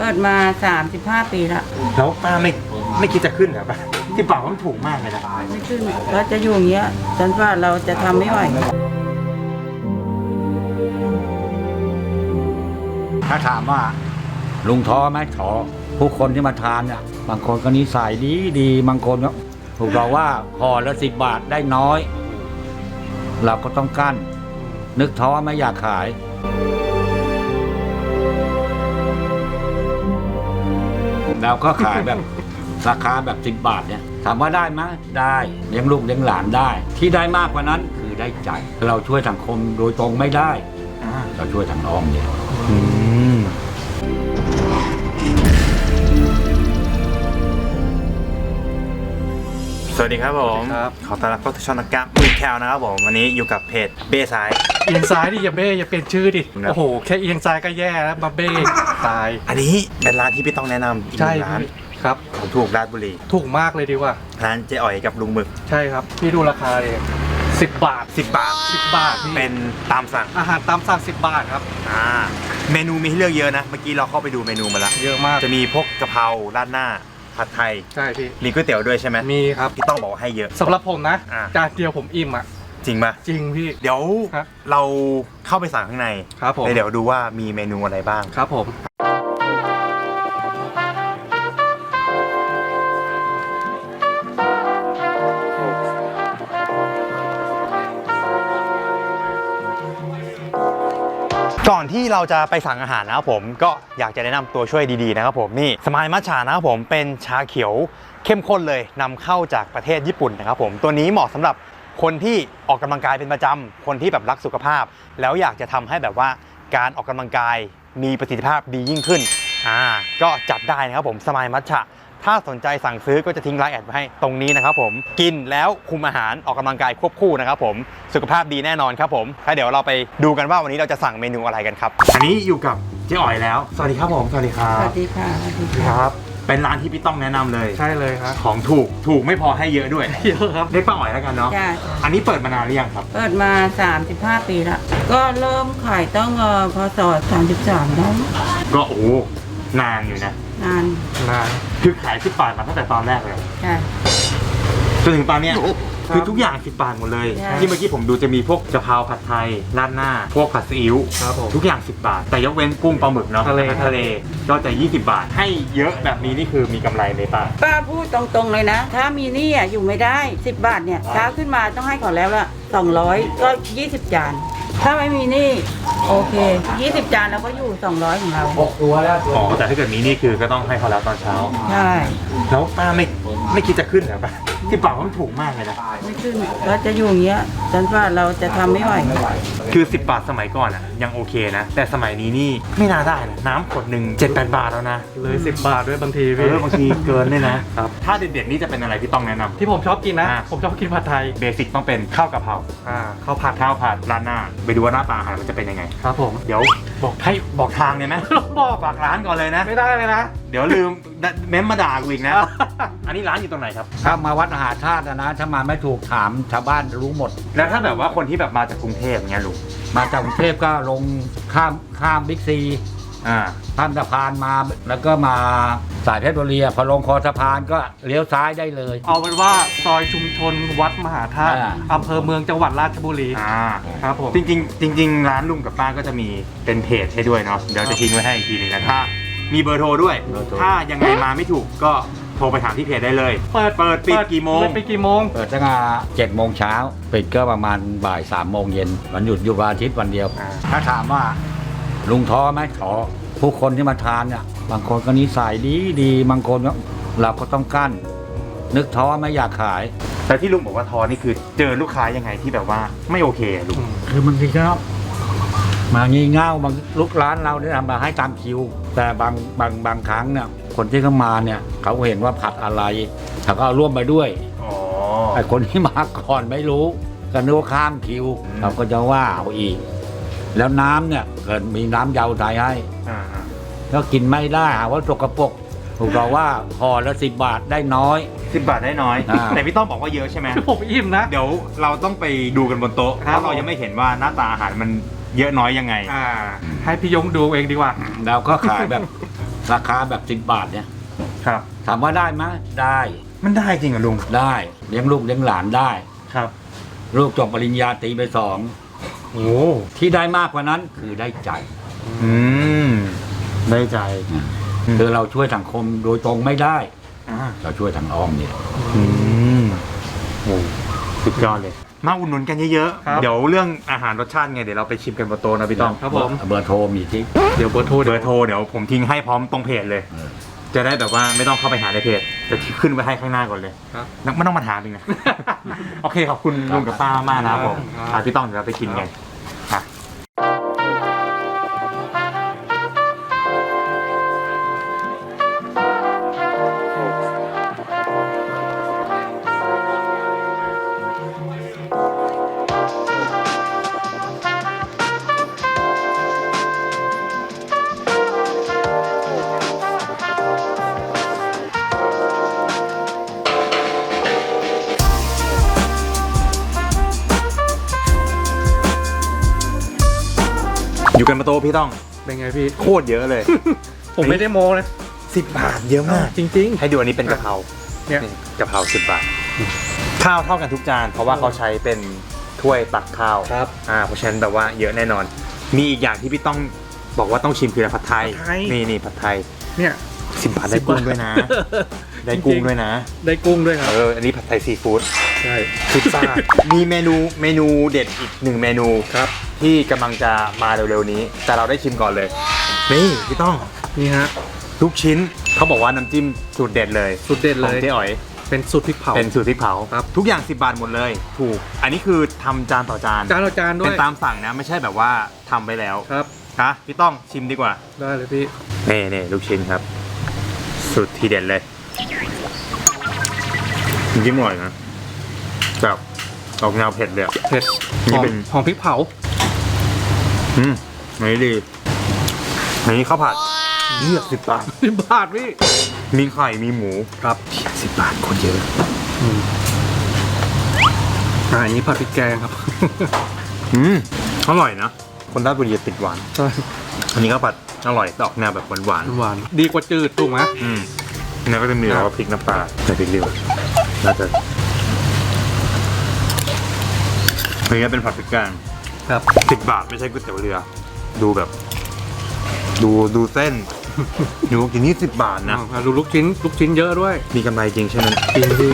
เปิดมา35ปีละแล้วป้าไม่ไม่คิดจะขึ้นเหรอป้าที่ปากว่ามันถูกมากเลยนะไม่ขึ้นเราจะอยู่อย่างเงี้ยฉันว่าเราจะทำไม่ไหวถ้าถามว่าลุงท้อไหมท้อผู้คนที่มาทานเนี่ยบางคนก็นิสัยดีดีบางคนก็ถูกเราว่าห่อละสิบบาทได้น้อย เราก็ต้องกั้น นึกท้อไม่อยากขาย เราก็ขายแบบ ราคาแบบสิบบาทเนี่ยถามว่าได้ไหมได้เลี้ยงลูกเลี้ยงหลานได้ ที่ได้มากกว่านั้นคือได้ใจ เราช่วยสังคมโดยตรงไม่ได้ เราช่วยทางน้องเนี่ย สวัสดีครับผมครับ ขอต้อนรับเข้าสู่ช่องนักกล้ามมือแคลนะครับผมวันนี้อยู่กับเพจเบ้ซ้าย เอียงซ้ายดิอย่าเบ้อย่าเปลี่ยนชื่อดิ ครับ โอ้โห แค่เอียงซ้ายก็แย่แล้วมาเบ้ตาย อันนี้เป็นร้านที่พี่ต้องแนะนำอีกหใช่นึ่งร้านครับ ของถูกราชบุรีถูกมากเลยดีกว่า ร้านเจ๊อ๋อยกับลุงหมึก ใช่ครับ พี่ดูราคาเลยสิบบาท10 บาท สิบบาทพี่เป็นตามสั่งอาหารตามสั่งสิบบาทครับ อ่าเมนูมีให้เลือกเยอะนะ เมื่อกี้เราเข้าไปดูเมนูมาแล้ว เยอะมาก จะมีพวกกะเพราราดหน้า ผัดไทย ใช่พี่ มีก๋วยเตี๋ยวด้วยใช่ไหมมีครับพี่ต้องบอกว่าให้เยอะ สำหรับผมนะอ่าจานเดียวผมอิ่มอะ จริงปะจริงพี่ เดี๋ยวครับเราเข้าไปสั่งข้างในครับผม แล้วเดี๋ยวดูว่ามีเมนูอะไรบ้าง ครับผม ก่อนที่เราจะไปสั่งอาหารนะครับผมก็อยากจะแนะนำตัวช่วยดีๆนะครับผมนี่สมายมัชชานะครับผมเป็นชาเขียวเข้มข้นเลยนำเข้าจากประเทศญี่ปุ่นนะครับผมตัวนี้เหมาะสำหรับคนที่ออกกำลังกายเป็นประจำคนที่แบบรักสุขภาพ แล้วอยากจะทำให้แบบว่าการออกกำลังกายมีประสิทธิภาพดียิ่งขึ้นอ่าก็จัดได้นะครับผมสมายมัชชา ถ้าสนใจสั่งซื้อก็จะทิ้งไลน์แอดไว้ให้ตรงนี้นะครับผม กินแล้วคุมอาหารออกกำลังกายควบคู่นะครับผม สุขภาพดีแน่นอนครับผมถ้าเดี๋ยวเราไปดูกันว่าวันนี้เราจะสั่งเมนูอะไรกันครับ อันนี้อยู่กับเจ๊อ๋อยแล้ว สวัสดีครับผม สวัสดีครัสบวัสดีค่ะ สวัสดีคค่ะรับ เป็นร้านที่พี่ต้องแนะนำเลย ใช่เลยครับ ของถูก ถูกไม่พอให้เยอะด้วย เยอะครับ เรียกป้าอ๋อยแล้วกันเนาะ จ้าอันนี้เปิดมานานหรือยังครับ เปิดมา 35 ปีละ ก็เริ่มขายต้องเอ่อพศ33แล้วก็โอ้โหนานอยู่นะ นานนานคือขายสิบบาทมาตั้งแต่ตอนแรกเลยใช่จนถึงตอนเนี้ยคือทุกอย่างสิบบาทหมดเลย ใช่ ที่เมื่อกี้ผมดูจะมีพวกกะเพราผัดไทยราดหน้า พวกผัดซีอิ๊วครับผมทุกอย่าง10บาท แต่ยกเว้นกุ้งปลาหมึกเนาะทะเล อาหารทะเลก็จะ20 บาท ให้เยอะแบบนี้นี่คือมีกำไรไหมป้า ป้าพูดตรงๆเลยนะ ถ้ามีหนี่อะอยู่ไม่ได้ 10 บาทเนี่ยเช้าขึ้นมาต้องให้เขาแล้วละ200 ก็ 20 จาน ถ้าไม่มีหนี่โอเค20จานเราก็อยู่200ของเราอ๋อแต่ถ้าเกิดมีนี่คือก็ต้องให้เขาแล้วตอนเช้า ใช่ แล้วป้าไม่ไม่คิดจะขึ้นเหรอป้า ที่ปากว่ามันถูกมากเลยนะ ไม่ขึ้นเราจะอยู่อย่างเงี้ยฉันว่าเราจะทำไม่ไหวคือ 10 บาทสมัยก่อนอะ ยังโอเคนะ แต่สมัยนี้นี่ไม่น่าได้นะน้ำขวดหนึ่ง7-8 บาทแล้วนะเลยสิบบาทด้วยบางทีเอพี่ อบางทีเกินเลยนะครับ ถ้าเด็ดๆนี่จะเป็นอะไรที่ต้องแนะนำ ที่ผมชอบกินนะ อ่าผมชอบกินผัดไทยเบสิกต้องเป็นข้าวกะเพราอ่าข้าวผัดข้าวผัดร้านหน้า ไปดูว่าหน้าตาอาหารมันจะเป็นยังไง ครับผม เดี๋ยว บอกให้บอกทางเลยไหมบอกฝากร้านก่อนเลยนะ ไม่ได้เลยนะ เดี๋ยวลืมเม้มมาด่ากูอีกนะ อันนี้ร้านอยู่ตรงไหนครับ ถ้ามาวัดมหาธาตุนะนะถ้ามาไม่ถูกถามชาวบ้านรู้หมด แล้วถ้าแบบว่าคนที่แบบมาจากกรุงเทพเงี้ยลุงมาจากกรุงเทพก็ลงข้ามข้ามบิ๊กซี อ่าข้ามสะพานมาแล้วก็มาสายเพชรบุรีอะพอลงคอสะพานก็เลี้ยวซ้ายได้เลย เอาเป็นว่าซอยชุมชนวัดมหาธาตุอ่า อำเภอเมืองจังหวัดราชบุรีอ่าครับผม จริงๆจริง ๆ ร้านลุงกับป้าก็จะมีเป็นเพจให้ด้วยเนาะเดี๋ยวจะทิ้งไว้ให้อีกทีหนึ่งนะถ้ามีเบอร์โทรด้วย เบอร์โทร ถ้ายังไงมาไม่ถูกก็โทรไปถามที่เพจได้เลย เปิดเปิดปิดกี่โมง เปิดปิดกี่โมง เปิดตั้งแต่เจ็ดโมงเช้าปิดก็ประมาณบ่ายสามโมงเย็นวันหยุดอยู่วันอาทิตย์วันเดียว อ่า ถ้าถามว่า ลุงท้อไหมท้อผู้คนที่มาทานเนี่ยบางคนก็นิสัยดีดีบางคนก็เราก็ต้องกั้น นึกท้อไม่อยากขาย แต่ที่ลุงบอกว่าทอนี่คือเจอลูกค้ายังไงที่แบบว่าไม่โอเคอะลุงคือบางทีก็มางี่เง่าบางลูกร้านเราเนี่ยทำมาให้ตามคิว แต่บางบางบางครั้งเนี่ยคนที่เขามาเนี่ย เขาเห็นว่าผัดอะไรเขาก็เอาร่วมไปด้วยอ๋อไอ้คนที่มาก่อนไม่รู้ก็นึกว่าข้ามคิวอืมเราก็จะว่าเอาอีก แล้วน้ำเนี่ยเกิดมีน้ำเยาวไทยให้ อ่าแล้วกินไม่ได้หาว่าสกปรกถูกเราว่าห่อละสิบบาทได้น้อย สิบบาทได้น้อย อ่า แต่พี่ต้องบอกว่าเยอะใช่ไหมผมอิ่มนะ เดี๋ยวเราต้องไปดูกันบนโต๊ะเพครับ ราะเรายังไม่เห็นว่าหน้าตาอาหารมันเยอะน้อยยังไง อ่า ให้พี่ยงดูเองดีกว่า เราก็ขายแบบ ราคาแบบสิบบาทเนี่ยครับ ถามว่าได้ไหมได้มันได้จริงเหรอลุง ได้เลี้ยงลูกเลี้ยงหลานได้ ครับ ลูกจบปริญญาตรีไปสอง โอ้ที่ได้มากกว่านั้นคือได้ใจ อืมได้ใจอืมคือเราช่วยสังคมโดยตรงไม่ได้ อ่าเราช่วยทางอ้อมเนี่ย อืมโอ้สุดยอดเลย มาอุดหนุนกันเยอะครับ ๆ เดี๋ยวเรื่องอาหารรสชาติไงเดี๋ยวเราไปชิมกันบนโต๊ะนะพี่ต้องครับผม เบอร์โทรมีที่ เดี๋ยวเบอร์โทรเบอร์โทรเดี๋ยวผมทิ้งให้พร้อมตรงเพจเลย เออ จะได้แบบว่าไม่ต้องเข้าไปหาในเพจ จะขึ้นไว้ให้ข้างหน้าก่อนเลยครับไม่ต้องมาถามเองนะ โอเคขอบคุณลุงกับป้ามากนะครับผมครับ อะพี่ต้องเดี๋ยวเราไปกินกัน ต๊ะพี่ต้องเป็นไงพี่ โคตรเยอะเลย ผมไม่ได้โม้นะสิบบาทเยอะมาก จริง ให้ดูอันนี้เป็นกะเพราเนี่ยกะเพราสิบบาท ข้าวเท่ากันทุกจาน เพราะว่าเขาใช้เป็นถ้วยตักข้าวครับ อ่าเพราะฉะนั้นแบบว่าเยอะแน่นอน มีอีกอย่างที่พี่ต้องบอกว่าต้องชิมคืออะไรผัดไทย ผัดไทย นี่นี่ผัดไทยๆ เนี่ย สิบบาทได้กุ้งด้วยนะ ได้กุ้งด้วยนะ ได้กุ้งด้วยครับ เออ อันนี้ผัดไทยซีฟู้ด ใช่พิซซ่า มีเมนูเมนูเด็ดอีกหนึ่งเมนูครับ ที่กำลังจะมาเร็วๆนี้ แต่เราได้ชิมก่อนเลย นี่พี่ต้อง นี่ฮะทุกชิ้นเขาบอกว่าน้ำจิ้มสูตรเด็ดเลยสุดเด็ดขเลองย เจ๊อ๋อย เป็นสูตรพริกเผา เป็นสูตรพริกเผา ครับ ทุกอย่าง 10 บาทหมดเลย ถูก อันนี้คือทำจานต่อจาน จานต่อจานด้วเป็ยนตามสั่งนะ ไม่ใช่แบบว่าทำไปแล้วครับ ฮะพี่ต้องชิมดีกว่า ได้เลยพี่ นี่นี่ลูกชิ้นครับ สุดทีเด็ดเลย จิ้มอร่อยนะแบบออกแนวเผ็ดเลยอะเผ็ดนี่หอมเป็น หอมพริกเผา อืมอันนี้ดีอันนี้ข้าวผัดเลือกสิบบาท สิบบาทพี่ มีไข่ มีหมูครับสิบบาทคนเยอะ อ่าอย่างนี้ผัดพริกแกงครับ อืมอร่อยนะ คนราชบุรีจะติดหวานใช่อันนี้ข้าวผัดอร่อยแต่ออกแนวแบบหวานหวาน ดีกว่าจืดถูกไหมๆอืม แล้วก็จะมีครับแบบว่าพริกน้ำปลาใส่พริกเรียวน่าจะอันนี้เป็นผัดพริกแกงครับสิบบาทไม่ใช่ก๋วยเตี๋ยวเรือ ดูแบบ ดูดูเส้นดูกินนี่สิบบาทนะอ่าดูลูกชิ้นลูกชิ้นเยอะด้วย มีกำไรจริงใช่ไหมจริงพี่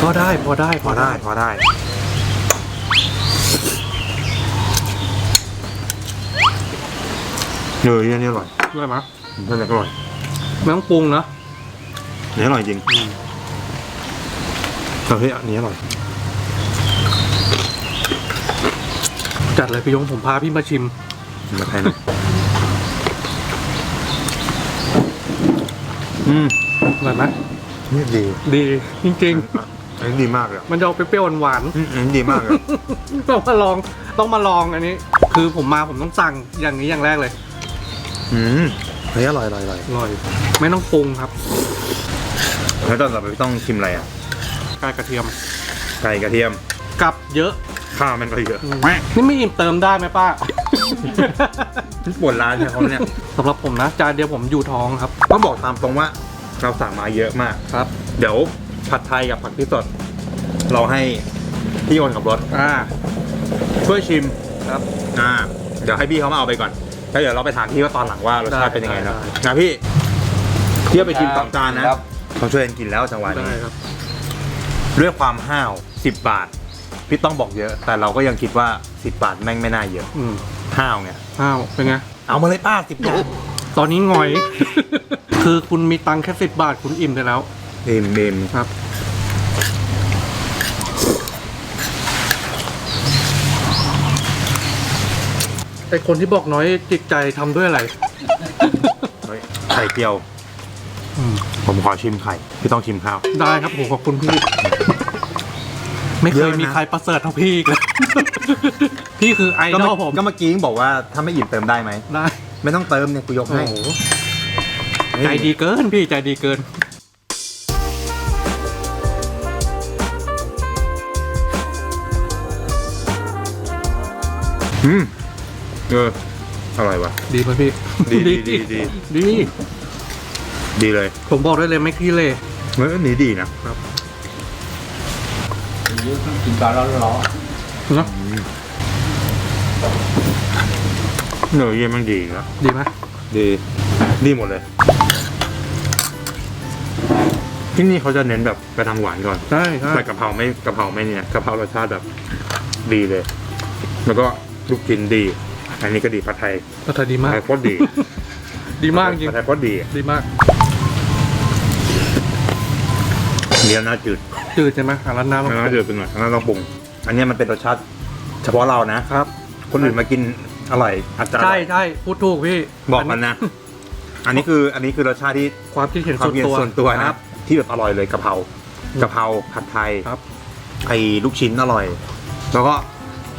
พอได้พอได้พอได้พอได้เนยอันนี้อร่อยด้วยมั้ยอันนี้อร่อยไม่ต้องปรุงนะ อันนี้อร่อยจริงเฮ้ยอันนี้อร่อย จัดเลยพี่ยงผมพาพี่มาชิม มาไทยหนะอืมอร่อยไหมนี่ดีดี จริง อันนี้ดีมากเลยอะๆ มันจะเอาเปรี้ยวๆหวานอืมอันนี้ดีมากเลยๆต้องมาลองต้องมาลองอันนี้ คือผมมาผมต้องสั่งอย่างนี้อย่างแรกเลยอืมเฮ้ยอร่อยอร่อยอร่อยอร่อย ไม่ต้องปรุงครับ แล้วตอนต่อไปต้องชิมอะไรอะไก่กระเทียมไก่กระเทียมกับเยอะ ข้าวมันก็เยอะนี่ไม่อิ่มเติมได้ไหมป้า ปวดร้านใช่เขาเนี่ยสำหรับผมนะจานเดียวผมอยู่ท้องครับ ต้องบอกตามตรงว่าเราสั่งมาเยอะมากครับ เดี๋ยวผัดไทยกับผักพริกสด เราให้พี่โอนขับรถอ่าช่วยชิมครับอ่าเดี๋ยวให้พี่เขามาเอาไปก่อนแล้วเดี๋ยวเราไปถามพี่ว่าตอนหลังว่ารสชาติเป็นยังไงเนาะได้นะพี่พี่เอาไปชิมสองจานนะ เขาช่วยกันกินแล้วจังหวะนี้ ได้ครับ ด้วยความห้าว10 บาท พี่ต้องบอกเยอะ แต่เราก็ยังคิดว่า 10 บาทแม่งไม่น่าเยอะอืมห้าวไงอ้าวเป็นไง เอามาเลยป้าสิบจานตอนนี้หงอย คือคุณมีตังค์แค่สิบบาทคุณอิ่มได้แล้วเอ็มเอ็มครับ ไอคนที่บอกน้อยจิตใจทำด้วยอะไร เฮ้ยไข่เจียว ผมขอชิมไข่ พี่ต้องชิมข้าว ได้ครับผมขอบคุณพี่ ไม่เคเยยอะนะมีใครประเสริฐเท่าพี่อีกเลย พี่คือไอก็ดเมื่ออลผม ก็เมื่อกี้บอกว่าถ้าไม่อิ่มเติมได้ไหม ได้ ไม่ต้องเติมเนี่ยกูยกโอ้ให้ โหใจดีเกินพี่ใจดีเกิน อืมเอออร่อยว่ะดีไหมพี่ดีดีดีดี ดีดีเลยผมบอกได้เลยไม่ขี้เลยเฮ้ยอันนี้ดีนะกินตอนร้อนเนาะเนื้อเยี่ยมมันดีนะดีไหมดี ดีหมดเลย ที่นี่เขาจะเน้นแบบไปทำหวานก่อน ใช่ใช่แต่กะเพราไม่กะเพราไม่เนี่ยกะเพรารสชาติแบบดีเลย แล้วก็ลูกชิ้นดี อันนี้ก็ดีผัดไทยผัดไทยดีผัมาดกไทยโคตรดี ดีมากจริงผัดไทยโคตรดี ดีมาก เดี๋ยวน่าจืดจืดใช่ไหมอะร้านน้ำน่าจืดไปหน่อยน่าต้องปรุง อันเนี้ยมันเป็นรสชาติเฉพาะเรานะ ครับ คนอื่นมากินอร่อยอาจจะอร่ใช่อยใช่พูดถูกพี่บอกกันนะ อันนี้คืออันนี้คือรสชาติที่ความคิดเห็นความส่วนคิดเห็ตันวส่วนตัวคนะรับ ที่แบบอร่อยเลยกะเพราอืมกะเพราผัดไทยครับ ไอ้ลูกชิ้นอร่อย แล้วก็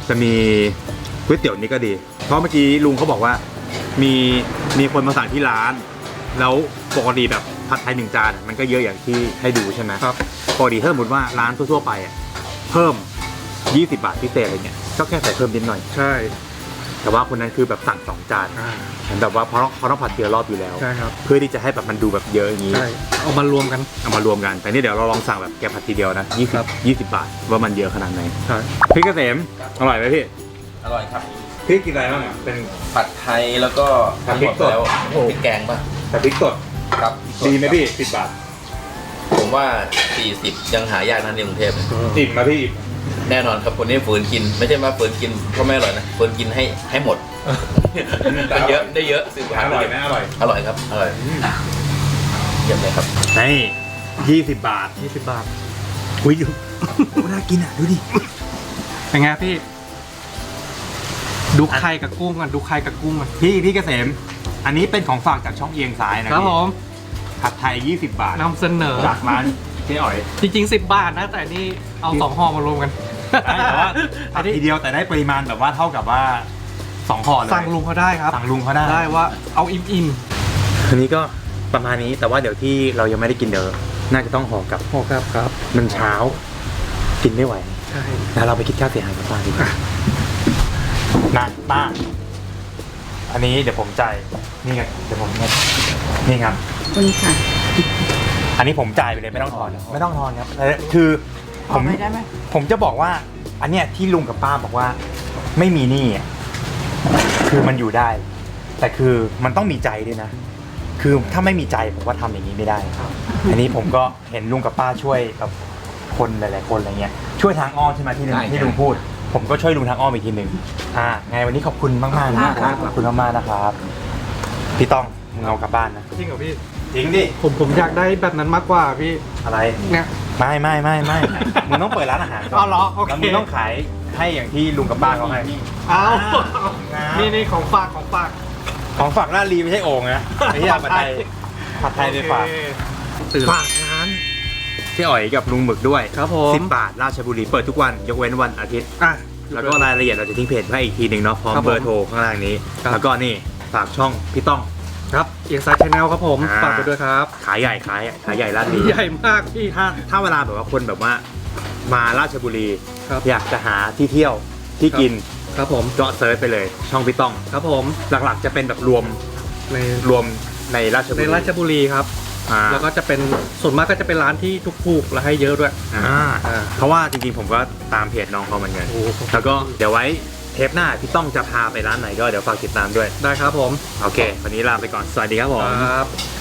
จะมีก๋วยเตี๋ยวนี้ก็ดี เพราะเมื่อกี้ลุงเขาบอกว่า มีมีคนมาสั่งที่ร้าน แล้วปกติแบบ ผัดไทยหนึ่งจานมันก็เยอะอย่างที่ให้ดูใช่ไหมครับปกติถ้าสมมติว่าร้านทั่วๆไปอะเพิ่ม 20 บาทพิเศษอะไรเงี้ยก็แค่ใส่เพิ่มนิดหน่อย ใช่ แต่ว่าคนนั้นคือแบบสั่งสองจานอ่าเหมือนแบบว่าเพราะเขาต้องผัดทีละรอบอยู่แล้ว ใช่ครับเพื่อที่จะให้แบบมันดูแบบเยอะอย่างนี้ ใช่เอามารวมกัน เอามารวมกัน แต่นี่เดี๋ยวเราลองสั่งแบบแกะผัดทีเดียวนะครับ 20 20 บาท ว่ามันเยอะขนาดไหนใช่พี่เกษมอร่อยไหมพี่อร่อยครับ พี่กินอะไรบ้างอะเป็น ผัดไทยแล้วก็ผัดทั้งพริกสดหมดแล้วโอ้โหพริกแกงป่ะ แต่พริกสด ครับดีไหมพี่10บาทผมว่า 40 ยังหายากนะในกรุงเทพเนี่ยอิ่มไหมพี่แน่นอนครับคนนี้ฝืนกิน ไม่ใช่ว่าฝืนกินเพราะไม่อร่อยนะฝืนกินให้ให้หมดได้เยอะได้เยอะสิบบาทอร่อยไหมอร่อยอร่อยครับอร่อยเยี่ยมเลยครับนี่20บาท20บาทอุ้ยดูโอ้น่ากินอะดูดิเป็นไงพี่ ดูไข่กับกุ้งกันดูไข่กับกุ้งกันพี่พี่เกษม อันนี้เป็นของฝากจากช่องเอียงซ้ายนะครับผมผัดไทย 20 บาทนำเสนอ จากร้านเจ๊อ๋อย จริง ๆ 10 บาทนะ แต่นี่เอาสองห่อมารวมกัน ได้แต่ว่าอัผันดนี้ทีเดียวแต่ได้ปริมาณแบบว่าเท่ากับว่าสองห่อเลยสั่งลุงเขาได้ครับ สั่งลุงเขาได้ได้ว่าเอาอิ่มอันนี้ก็ประมาณนี้แต่ว่าเดี๋ยวที่เรายังไม่ได้กินเดี๋ยวน่าจะต้องห่อกลับๆโอ้ครับครับ มันเช้า กินไม่ไหวใช่ แล้วเราไปคิดค่าเสียหายกับป้าดีกว่านะป้า อันนี้เดี๋ยวผมจ่ายนี่ไงเดี๋ยวผมนี่ครับ คุณค่ะอันนี้ผมจ่ายไปเลยไม่ต้องทอนไม่ต้องทอนครับแล้วคือผขอมไปได้ไหมผมจะบอกว่า อันเนี้ยที่ลุงกับป้าบอกว่า ไม่มีหนี้อะคือมันอยู่ได้ แต่คือมันต้องมีใจด้วยนะ คือถ้าไม่มีใจผมว่าทำอย่างนี้ไม่ได้อันนี้ผมก็เห็นลุงกับป้าช่วยกับคนหลาย ๆ คนอะไรเงี้ยช่วยทางอ้อมใช่ไหมที่ลุงใช่ ที่ลุงพูด ผมก็ช่วยลุงทางอ้อมอีกทีหนึ่งอ่าไงวันนี้ขอบคุณมากมากๆนะครับขอบคุณมากๆนะครับ พี่ต้องมึงเอากลับบ้านนะจริงเหรอพี่ จริงดิผมผมอยากได้แบบนั้นมากกว่าพี่ อะไร เนี่ย ไม่ไม่ไม่ไม่มึงต้องเปิดร้านอาหารก่อนอ๋อเหรอโอเค แล้วมึงต้องขายให้อย่างที่ลุงกับป้าเขาให้ เอาอ่านี่ นี่ของฝากของฝากของฝากร้านลีไม่ใช่โอ่งนะไอ้ที่ผัดไทยผัดไทยไปฝาก โอเคตื่นฝาก ร้านเจ๊อ๋อยกับลุงหมึกด้วยครับผม สิบบาทราชบุรีเปิดทุกวันยกเว้นวันอาทิตย์ อะ แล้วก็รายละเอียดเราจะทิ้งเพจไว้อีกทีหนึ่งเนาะพร้อมครับผมเบอร์โทรข้างล่างนี้ ครับ แล้วก็นี่ฝากช่องพี่ต้อง ครับเอียงซ้ายชาแนลครับผมอ่า ฝากไปด้วยครับขายใหญ่ขายขายใหญ่ร้านนี้ใหญ่มากพี่ถ้าถ้าเวลาแบบว่าคนแบบว่า มาราชบุรี ครับ อยากจะหาที่เที่ยวที่กินครับผมก็เซิร์ชไปเลย ช่องพี่ต้อง ครับผมหลักๆจะเป็นแบบรวมในรวมในราชบุในรีราชบุรีครับ อ่า แล้วก็จะเป็นส่วนมากก็จะเป็นร้านที่ถูกๆและให้เยอะด้วย อ่าอ่า เพราะว่าจริงๆผมก็ตามเพจน้องเขาเหมือนกันโอ้โหแล้วก็เดี๋ยวไว้เทปหน้าพี่ต้องจะพาไปร้านไหนก็เดี๋ยวฝากติดตามด้วย ได้ครับผม โอเค วันนี้ลาไปก่อน สวัสดีครับผม ครับ